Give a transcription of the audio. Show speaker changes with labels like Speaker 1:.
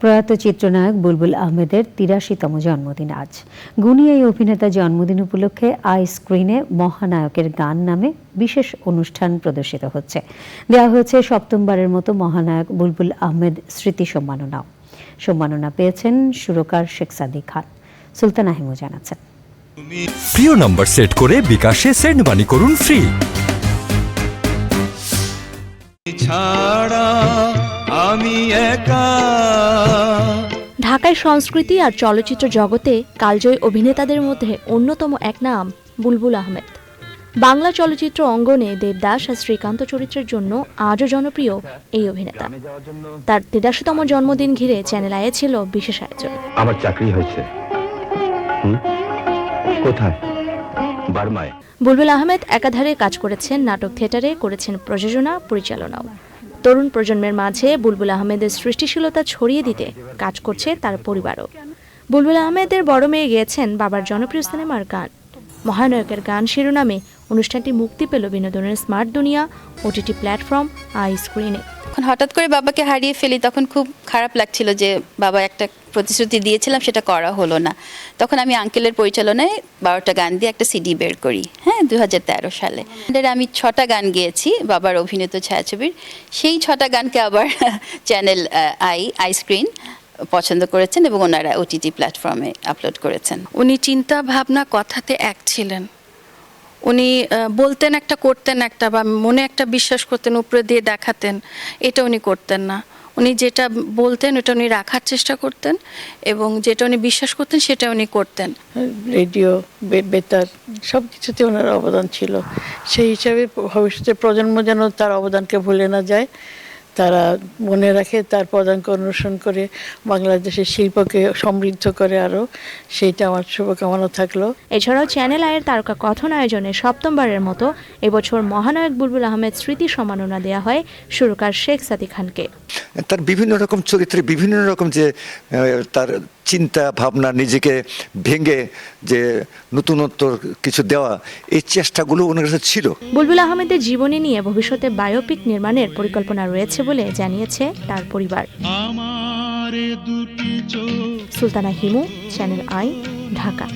Speaker 1: প্রয়াত চিত্রনায়ক বুলবুল আহমেদের তিরাশিতম জন্মদিন আজ। গুণী এই অভিনেতা জন্মদিন উপলক্ষে আই স্ক্রিনে মহানায়কের গান নামে বিশেষ অনুষ্ঠান প্রদর্শিত হচ্ছে। দেওয়া হয়েছে সপ্তমবারের মতো মহানায়ক বুলবুল আহমেদ স্মৃতি সম্মাননাও সম্মাননা পেয়েছেন সুরকার শেখ সাদি খান। সুলতান আহিমু জানাচ্ছেন।
Speaker 2: প্রিয় নম্বর সেট করে বিকাশে সেন্ড মানি করুন ফ্রি।
Speaker 3: ছাড়া আমি একা।
Speaker 4: ঢাকায় সংস্কৃতি আর চলচ্চিত্র জগতে কালজয়ী অভিনেতাদের মধ্যে অন্যতম এক নাম বুলবুল আহমেদ। বাংলা চলচ্চিত্র অঙ্গনে দেবদাস আর শ্রীকান্ত চরিত্রের জন্য আজও জনপ্রিয় এই অভিনেতা। তার তিরাশিতম জন্মদিন ঘিরে চ্যানেল আয়ে ছিল বিশেষ আয়োজন।
Speaker 5: আমার চাকরি হয়েছে। কোথায়? বার্মায়।
Speaker 4: বুলবুল আহমেদ একাধারে কাজ করেছেন নাটক থিয়েটারে করেছেন প্রযোজনা পরিচালনাও। তরুণ প্রজন্মের মাঝে বুলবুল আহমেদের সৃষ্টিশীলতা ছড়িয়ে দিতে কাজ করছে তার পরিবারও। বুলবুল আহমেদের বড় মেয়ে গেয়েছেন বাবার জনপ্রিয় সিনেমার গান। মহানায়কের গান শিরোনামে অনুষ্ঠানটি মুক্তি পেল বিনোদনের স্মার্ট দুনিয়া ওটিটি প্ল্যাটফর্ম আই স্ক্রিনে
Speaker 6: যখন হঠাৎ করে বাবাকে হারিয়ে ফেলি তখন খুব খারাপ লাগছিল যে বাবা একটা প্রতিশ্রুতি দিয়েছিলাম সেটা করা হলো না। তখন আমি আঙ্কেলের পরিচালনায় বারোটা গান দিয়ে একটা সিডি বের করি হ্যাঁ দু হাজার তেরো সালে। আমি ছটা গান গেয়েছি বাবার অভিনীত ছায়াছবির। সেই ছটা গানকে আবার চ্যানেল আই আই স্ক্রিন পছন্দ করেছেন এবং ওনারা ওটিটি প্ল্যাটফর্মে আপলোড করেছেন।
Speaker 7: উনি চিন্তা ভাবনা কথাতে এক ছিলেন। উনি বলতেন একটা, করতেন একটা, বা মনে একটা বিশ্বাস করতেন, উপরে দিয়ে দেখাতেন, এটা উনি করতেন না। উনি যেটা বলতেন, ওটা উনি রাখার চেষ্টা করতেন, এবং যেটা উনি বিশ্বাস করতেন, সেটা উনি করতেন।
Speaker 8: রেডিও বেতার সব কিছুতে ওনার অবদান ছিল। সেই হিসাবে ভবিষ্যতে প্রজন্ম যেন তার অবদানকে ভুলে না যায়। তারা মনে রাখে, তার পদাঙ্ক অনুসরণ করে বাংলাদেশের শিল্পকে সমৃদ্ধ করে আরও সেইটা আমার শুভকামনা থাকল।
Speaker 4: এছাড়াও চ্যানেল আয়ের তারকা কথন আয়োজনে সপ্তমবারের মতো এবছর মহানায়ক বুলবুল আহমেদ স্মৃতি সম্মাননা দেওয়া হয় সুরকার শেখ সাদি খানকে।
Speaker 9: তার বিভিন্ন রকম চরিত্রে বিভিন্ন রকম যে তার চিন্তা ভাবনা নিজেকে ভেঙে যে নতুনত্ব কিছু দেওয়া এই চেষ্টাগুলো ওনার কাছে ছিল।
Speaker 4: বুলবুল আহমেদের জীবনী নিয়ে ভবিষ্যতে বায়োপিক নির্মাণের পরিকল্পনা রয়েছে বলে জানিয়েছে তার পরিবার। Sultana Himu channel I Dhaka.